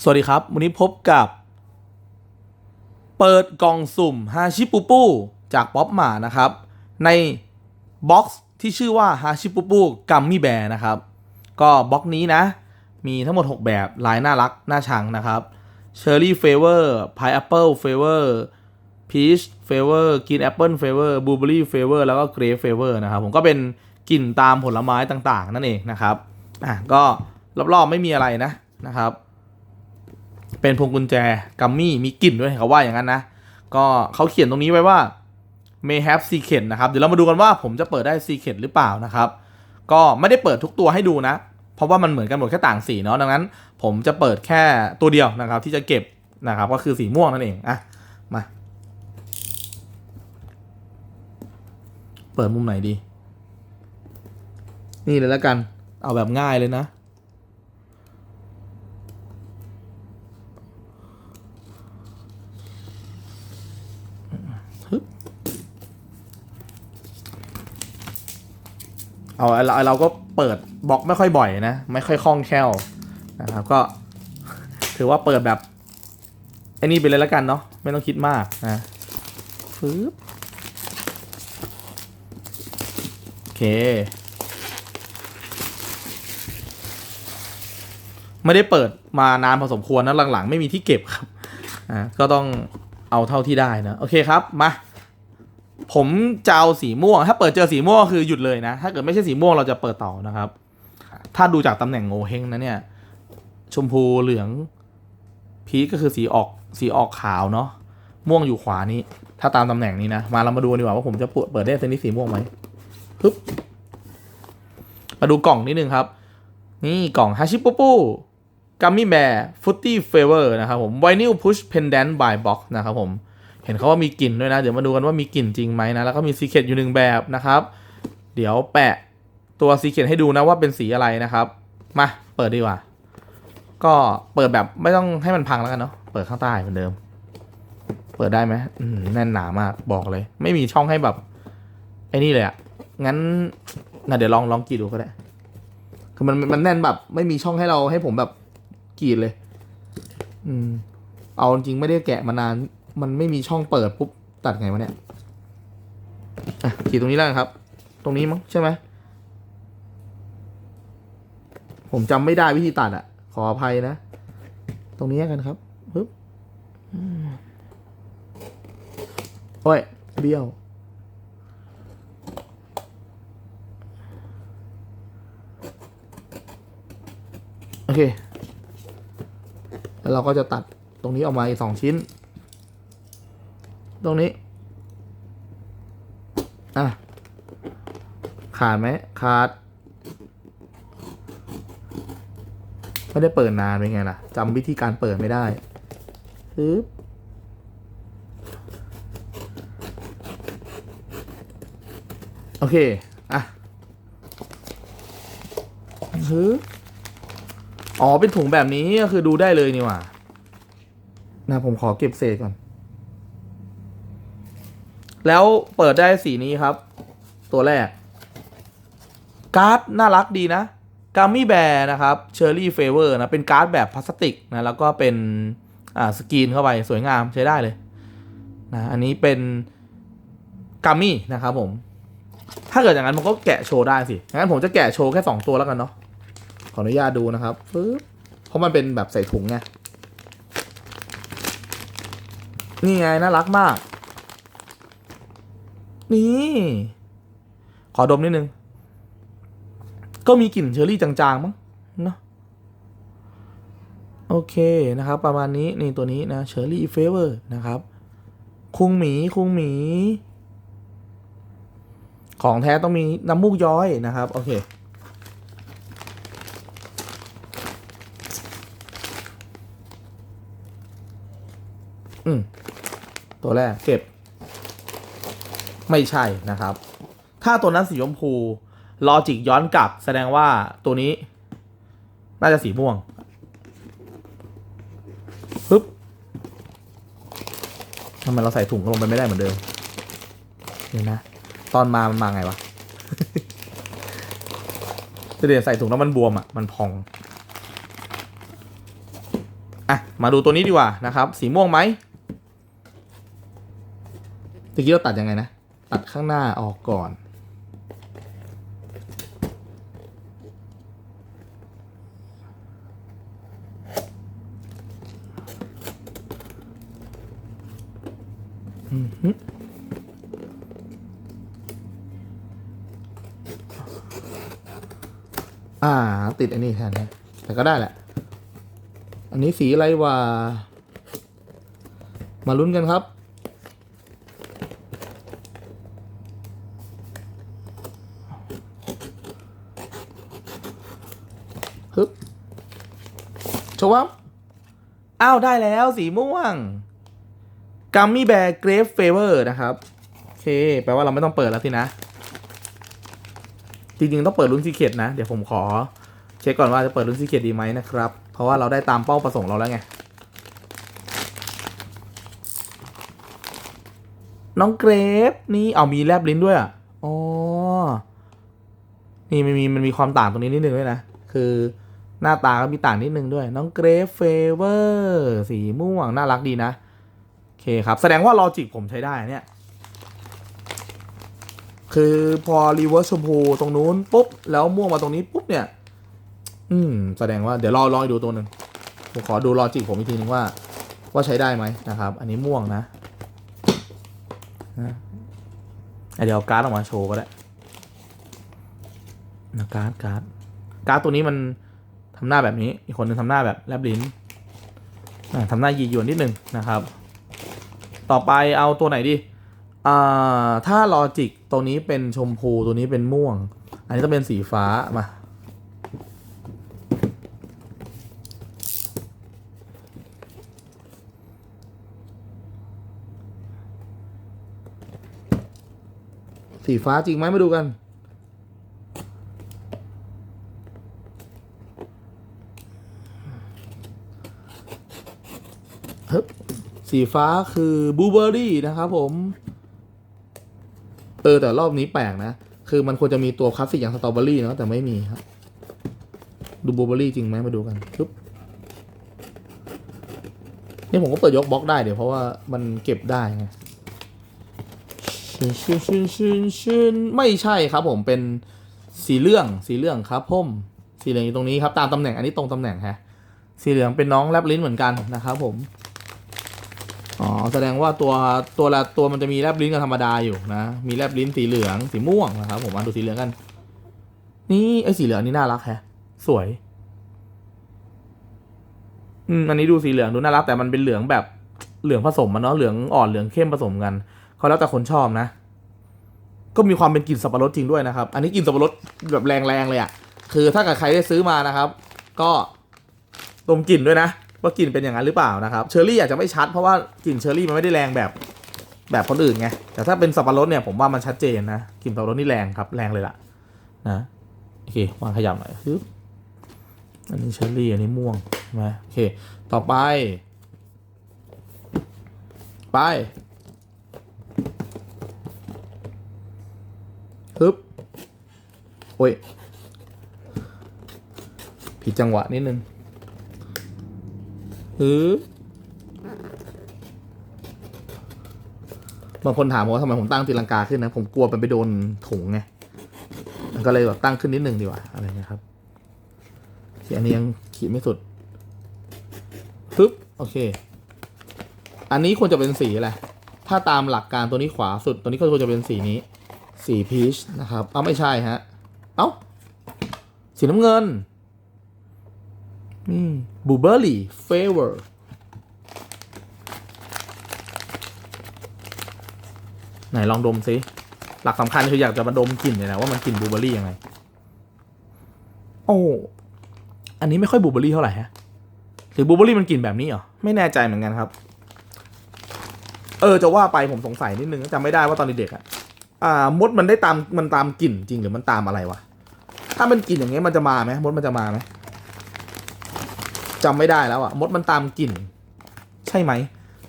สวัสดีครับ วันนี้พบกับ เปิดกล่องสุ่มฮาชิปูปูจากป๊อปมานะครับ ในบ็อกซ์ที่ชื่อว่าฮาชิปูปูกัมมี่แบร์นะครับ ก็บ็อกซ์นี้นะ มีทั้งหมด 6 แบบลายน่ารัก น่าชังนะครับเชอร์รี่เฟเวอร์พายแอปเปิลเฟเวอร์พีชเฟเวอร์กินแอปเปิลเฟเวอร์บลูเบอรี่เฟเวอร์แล้วก็เกรฟเฟเวอร์นะครับ ผมก็เป็นกลิ่นตามผลไม้ต่างๆ นั่นเองนะครับอะก็รอบๆไม่มีอะไรนะนะครับ เป็นพวงกุญแจกัมมี่มีกลิ่นด้วยเขาว่าอย่างนั้นนะ ก็เขาเขียนตรงนี้ไว้ว่า may have secret นะครับ เดี๋ยวเรามาดูกันว่าผมจะเปิดได้ secret หรือเปล่านะครับ ก็ไม่ได้เปิดทุกตัวให้ดูนะ เพราะว่ามันเหมือนกันหมดแค่ต่างสีเนาะดังนั้น ผมจะเปิดแค่ตัวเดียวนะครับ ที่จะเก็บนะครับก็คือสีม่วงนั่นเองอะมาเปิดมุมไหนดี นี่เลยแล้วกัน เอาแบบง่ายเลยนะ เอาเราเราก็เปิดบล็อกไม่ค่อยบ่อยนะ ไม่ค่อยคล่องแคล่วนะครับก็ ถือว่าเปิดแบบไอ้นี่ไปเลยแล้วกันเนาะไม่ต้องคิดมากนะฟึบโอเค ไม่ได้เปิดมานานพอสมควรนะหลังๆ ไม่มีที่เก็บครับอ่าก็ต้องเอาเท่าที่ได้นะ โอเคครับ มา ผมจะเอาสีม่วง ถ้าเปิดเจอสีม่วงคือหยุดเลยนะ ถ้าเกิดไม่ใช่สีม่วงเราจะเปิดต่อนะครับ ถ้าดูจากตำแหน่งโงเฮงนะเนี่ย ชมพูเหลือง พีก็คือสีออกสีออกขาวเนาะม่วงอยู่ขวานี้ ถ้าตามตำแหน่งนี้นะ มาเรามาดูดีกว่าว่าผมจะเปิดได้เซนนี้สีม่วงไหมฮึบมาดูกล่องนิดนึงครับ นี่กล่องฮาชิปูปูกัมมี่แบร์ฟุตตี้เฟเวอร์นะครับผมไวนิลพุชเพนแดนต์บายบ็อกนะครับผม เห็นเขาว่ามีกลิ่นด้วยนะ เดี๋ยวมาดูกันว่ามีกลิ่นจริงไหมนะ แล้วก็มีซีเค t อยู่หนึ่งแบบนะครับ เดี๋ยวแปะตัวซีเค t ให้ดูนะว่าเป็นสีอะไรนะครับ มาเปิดดีกว่า ก็เปิดแบบไม่ต้องให้มันพังแล้วกันเนาะ เปิดข้างใต้เหมือนเดิม เปิดได้ไหมมแน่นหนามากบอกเลย ไม่มีช่องให้แบบไอ้นี่เลยอะงั้นนะเดี๋ยวลองลองกรีดดูก็ได้ คือมันมันแน่นแบบ ไม่มีช่องให้เราให้ผมแบบกรีดเลย อืม เอาจริงไม่ได้แกะมานาน มันไม่มีช่องเปิดปุ๊บตัดไงวะเนี่ยอะขีดตรงนี้แล้วกันครับ ตรงนี้มั้งใช่ไหมผมจำไม่ได้วิธีตัดอะขออภัยนะ ตรงนี้กันครับปึ๊บโอ้ยเบี้ยว โอเค แล้วเราก็จะตัดตรงนี้ออกมาอีกสองชิ้น ตรงนี้ อะ ขาดไหมขาด ไม่ได้เปิดนานเป็นไงล่ะจำวิธีการเปิดไม่ได้ปึ๊บโอเค อะปึ๊บอ๋อ เป็นถุงแบบนี้ก็คือดูได้เลยนี่หว่า นะ ผมขอเก็บเศษก่อน แล้วเปิดได้สีนี้ครับ ตัวแรก การ์ดน่ารักดีนะกามี่แบร์นะครับเชอร์รี่เฟเวอร์นะ เป็นการ์ดแบบพลาสติกนะ แล้วก็เป็น อ่า สกรีนเข้าไปสวยงามใช้ได้เลยนะอันนี้เป็นกามี่นะครับผม ถ้าเกิดอย่างนั้นผมก็แกะโชว์ได้สิ งั้นผมจะแกะโชว์แค่ 2 ตัวแล้วกันเนาะขออนุญาตดูนะครับปึ๊บเพราะมันเป็นแบบใส่ถุงไงนี่ไงน่ารักมาก นี่ ขอดมนิดนึง ก็มีกลิ่นเชอร์รี่จางๆมั้งเนาะโอเคนะครับ ประมาณนี้นี่ตัวนี้นะเชอร์รี่เฟเวอร์นะครับ คุงหมีคุงหมี ของแท้ต้องมีน้ำมูกย้อยนะครับ โอเคอืมตัวแรกเก็บ ไม่ใช่นะครับ ถ้าตัวนั้นสีชมพูลอจิกย้อนกลับ แสดงว่าตัวนี้ น่าจะสีม่วงปึ๊บทำไมเราใส่ถุงลงไปไม่ได้เหมือนเดิมเดี๋ยวนะ ตอนมามันมาไงวะเดี๋ยวใส่ถุงแล้วมันบวมอะ มันพอง อะ มาดูตัวนี้ดีกว่านะครับ สีม่วงไหมตะกี้เราตัดยังไงนะ ตัดข้างหน้าออกก่อน อือฮึอ่า ติดอันนี้แทนนะแต่ก็ได้แหละ อันนี้สีอะไรวะ มาลุ้นกันครับฮึบ ชว์วับอ้าว ได้แล้วสีม่วงกัมมี่แบร์เกรฟเฟเวอร์นะครับ โอเค แปลว่าเราไม่ต้องเปิดแล้วสินะ จริงๆ ต้องเปิดรุ่นซีเคดนะ เดี๋ยวผมขอ เช็คก่อนว่าจะเปิดรุ่นซีเคดดีไหมนะครับ เพราะว่าเราได้ตามเป้าประสงค์เราแล้วไง น้องเกรฟนี่เอามีแลบลิ้นด้วยอะอ๋อนี่มันมีมันมีความต่างตรงนี้นิดนึงด้วยนะ คือ หน้าตาก็มีต่างนิดนึงด้วย น้องเกรฟเฟเวอร์สีม่วง น่ารักดีนะ โอเคครับ แสดงว่าลอจิกผมใช้ได้เนี่ย คือพอรีเวิร์สชมพูตรงนู้นปุ๊บ แล้วม่วงมาตรงนี้ปุ๊บเนี่ย อืม แสดงว่าเดี๋ยวรอรอดูตัวหนึ่งผมขอดูลอจิกผมอีกทีนึงว่า ว่าใช้ได้ไหมนะครับ อันนี้ม่วงนะนะอะเดี๋ยวเอาการ์ดออกมาโชว์ก็ได้นะการ์ดการ์ดการ์ดตัวนี้มัน ทำหน้าแบบนี้ อีกคนหนึงทำหน้าแบบแลบลิ้นทำหน้ายีหยวนนิดนึงนะครับ ต่อไปเอาตัวไหนดีถ้าลอจิกตัวนี้เป็นชมพูตัวนี้เป็นม่วง อันนี้ต้องเป็นสีฟ้ามาสีฟ้าจริงไหมมาดูกัน สีฟ้าคือบูเบอร์รี่นะครับผม เออ แต่รอบนี้แปลกนะ คือมันควรจะมีตัวคลาสสิกอย่างสตรอเบอรี่เนาะแต่ไม่มีครับ ดูบูเบอร์รี่จริงไหมมาดูกันปึ๊บนี่ผมก็เปิดยกบล็อกได้เดี๋ยวเพราะว่ามันเก็บได้ไงชินชินชินชินชินไม่ใช่ครับผมเป็นสีเหลืองสีเหลืองครับผมสีเหลืองอยู่ตรงนี้ครับตามตำแหน่งอันนี้ตรงตำแหน่งฮะสีเหลืองเป็นน้องแลบลิ้นเหมือนกันนะครับผม อ๋อแสดงว่าตัวตัวละตัวมันจะมีแลบลิ้นกับธรรมดาอยู่นะ มีแลบลิ้นสีเหลืองสีม่วงนะครับผมมาดูสีเหลืองกัน นี่ไอ้สีเหลืองนี่น่ารักแฮะ สวย อืมอันนี้ดูสีเหลืองดูน่ารักแต่มันเป็นเหลืองแบบเหลืองผสมมันเนาะเหลืองอ่อนเหลืองเข้มผสมกันเขาแล้วแต่คนชอบนะ ก็มีความเป็นกลิ่นสับปะรดจริงด้วยนะครับ อันนี้กลิ่นสับปะรดแบบแรงๆเลยอะ่ะ คือถ้าเกิดใครได้ซื้อมานะครับ ก็ดมกลิ่นด้วยนะ ว่ากลิ่นเป็นอย่างนั้นหรือเปล่านะครับเชอร์รี่อาจจะไม่ชัดเพราะว่ากลิ่นเชอร์รี่มันไม่ได้แรงแบบแบบคนอื่นไงแต่ถ้าเป็นสับปะรดเนี่ยผมว่ามันชัดเจนนะกลิ่นสับปะรดนี่แรงครับแรงเลยล่ะนะโอเควางขยับหน่อยปึ๊บอันนี้เชอร์รี่อันนี้ม่วงใช่ไหมโอเคต่อไป ไปฮึบโอ้ยผิดจังหวะนิดนึง ฮึบางคนถามผมว่าทำไมผมตั้งตีลังกาขึ้นนะ ผมกลัวมันไปโดนถุงไงมันก็เลยแบบตั้งขึ้นนิดนึงดีกว่าอะไรเงี้ยครับโอเคอันนี้ยังขีดไม่สุดปึ๊บโอเค อันนี้ควรจะเป็นสีอะไรถ้าตามหลักการตัวนี้ขวาสุด ตัวนี้ก็ควรจะเป็นสีนี้ สีพีชนะครับ เอ้าไม่ใช่ฮะ เอ้า สีน้ำเงิน บูเบอรี่เฟเวอร์ไหนลองดมซิ หลักสำคัญคืออยากจะมาดมกลิ่นเนี่ยนะว่ามันกลิ่นบลูเบอรี่ยังไง โอ้ อันนี้ไม่ค่อยบลูเบอรี่เท่าไหร่ฮะ หรือบลูเบอรี่มันกลิ่นแบบนี้เหรอ ไม่แน่ใจเหมือนกันครับ เออจะว่าไปผมสงสัยนิดนึงจำไม่ได้ว่าตอนเด็กๆอะอ่ามดมันได้ตามมันตามกลิ่นจริงหรือมันตามอะไรวะ ถ้ามันกลิ่นอย่างเงี้ยมันจะมาไหมมดมันจะมาไหม จำไม่ได้แล้วอะมดมันตามกลิ่น ใช่ไหม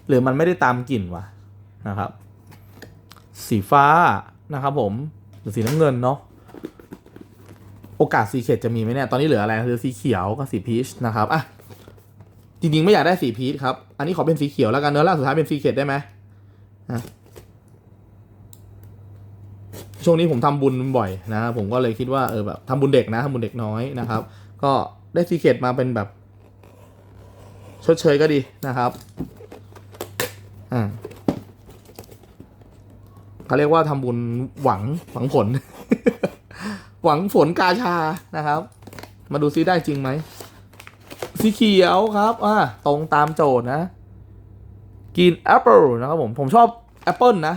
หรือมันไม่ได้ตามกลิ่นวะนะครับ สีฟ้านะครับผมหรือสีน้ำเงินเนาะโอกาสสีเขตจะมีไหมเนี่ย ตอนนี้เหลืออะไรคือสีเขียวกับสีพีชนะครับอะจริงๆ ไม่อยากได้สีพีชครับ อันนี้ขอเป็นสีเขียวแล้วกันเนื้อร่าสุดท้ายเป็นสีเขตได้ไหมอะช่วงนี้ผมทำบุญบ่อยนะผมก็เลยคิดว่าเออแบบทำบุญเด็กนะทำบุญเด็กน้อยนะครับ ก็ได้สีเขตมาเป็นแบบ ชดเชยก็ดีนะครับอ่าเขาเรียกว่าทำบุญหวังหวังผล หวังผลกาชานะครับ มาดูซิได้จริงไหมสีเขียวครับอ่าตรงตามโจทย์นะ กินแอปเปิลนะครับผม ผมชอบแอปเปิลนะ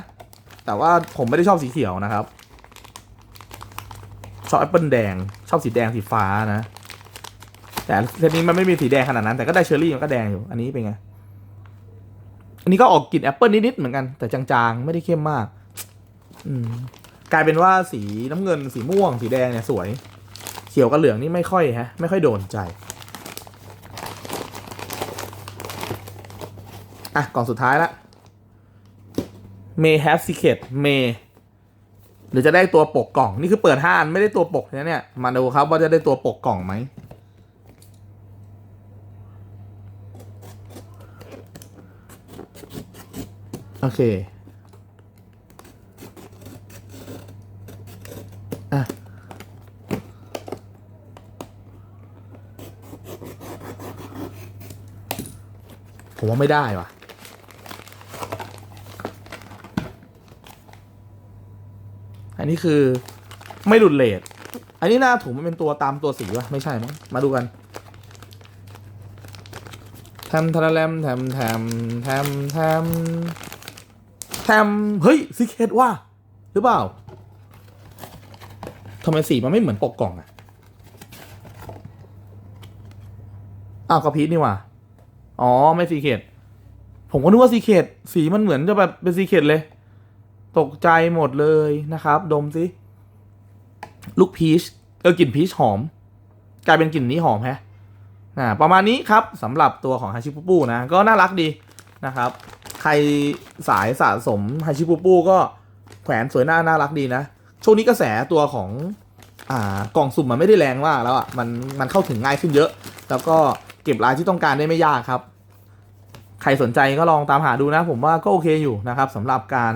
แต่ว่าผมไม่ได้ชอบสีเขียวนะครับ ชอบแอปเปิลแดง ชอบสีแดงสีฟ้านะ แต่เซตนี้มันไม่มีสีแดงขนาดนั้น แต่ก็ได้เชอร์รี่มันก็แดงอยู่ อันนี้เป็นไง อันนี้ก็ออกกลิ่นแอปเปิลนิดๆเหมือนกัน แต่จางๆ ไม่ได้เข้มมาก อืม กลายเป็นว่าสีน้ำเงิน สีม่วง สีแดงเนี่ยสวย เขียวกับเหลืองนี่ไม่ค่อยฮะ ไม่ค่อยโดนใจอะกล่องสุดท้ายละ May have secret May หรือจะได้ตัวปกกล่อง นี่คือเปิดห้าอันไม่ได้ตัวปกนะเนี่ย มาดูครับว่าจะได้ตัวปกกล่องไหม อเค อะ ผมว่าไม่ได้ว่ะ อันนี้คือไม่หลุดเลทอันนี้หน้าถุงมันเป็นตัวตามตัวสีวะไม่ใช่มั้งมาดูกันแทมทาราแรมแทมแทมแทมแทม แทมเฮ้ยซิเคตว่า หรือเปล่าทำไมสีมันไม่เหมือนปกกล่องอะอ้าวก็พีทนี่ว่าอ๋อ ไม่ซีเคดผมก็นึกว่าซีเคดสีมันเหมือนจะแบบเป็นซีเคดเลย ตกใจหมดเลยนะครับ ดมสิลูกพีชเออกลิ่นพีชหอม กลายเป็นกลิ่นนี้หอมแฮะอ่าประมาณนี้ครับสำหรับตัวของฮาชิปูปูนะ ก็น่ารักดีนะครับ รสายสะสมฮาชิปูปูก็แขวนสวยหน้าน่ารักดีนะ ช่วงนี้กระแสตัวของอ่ากล่องสุ่มมันไม่ได้แรงมากแล้วอะมันมันเข้าถึงง่ายขึ้นเยอะ แล้วก็เก็บลายที่ต้องการได้ไม่ยากครับ ใครสนใจก็ลองตามหาดูนะ ผมว่าก็โอเคอยู่นะครับสำหรับการ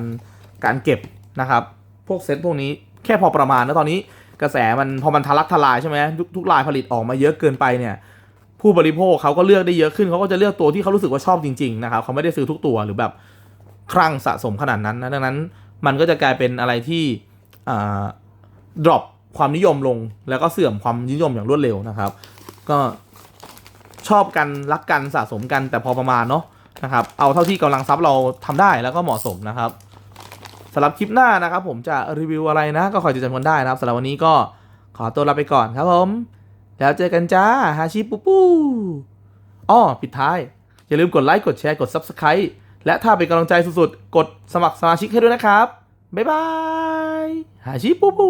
การเก็บนะครับ พวกเซตพวกนี้แค่พอประมาณนะตอนนี้กระแสมันพอมันทะลักทลายใช่ไหมทุกทุกลายผลิตออกมาเยอะเกินไปเนี่ย ผู้บริโภคเขาก็เลือกได้เยอะขึ้นเขาก็จะเลือกตัวที่เขารู้สึกว่าชอบจริงๆนะครับเขาไม่ได้ซื้อทุกตัวหรือแบบคลั่งสะสมขนาดนั้นนะดังนั้นมันก็จะกลายเป็นอะไรที่อ่า drop ความนิยมลงแล้วก็เสื่อมความนิยมอย่างรวดเร็วนะครับ ก็ชอบกันรักกันสะสมกันแต่พอประมาณเนาะนะครับ เอาเท่าที่กำลังทรัพย์เราทำได้แล้วก็เหมาะสมนะครับสำหรับคลิปหน้านะครับ ผมจะรีวิวอะไรนะ ก็คอยติดตามกันได้นะครับสำหรับวันนี้ก็ขอตัวลาไปก่อนครับผม แล้วเจอกันจ้าฮาชิปูปูอ้อปิดท้าย อย่าลืมกดไลค์กดแชร์กด Subscribe และถ้าเป็นกำลังใจสุดๆ กดสมัครสมาชิกให้ด้วยนะครับ บ๊ายบายฮาชิปูปู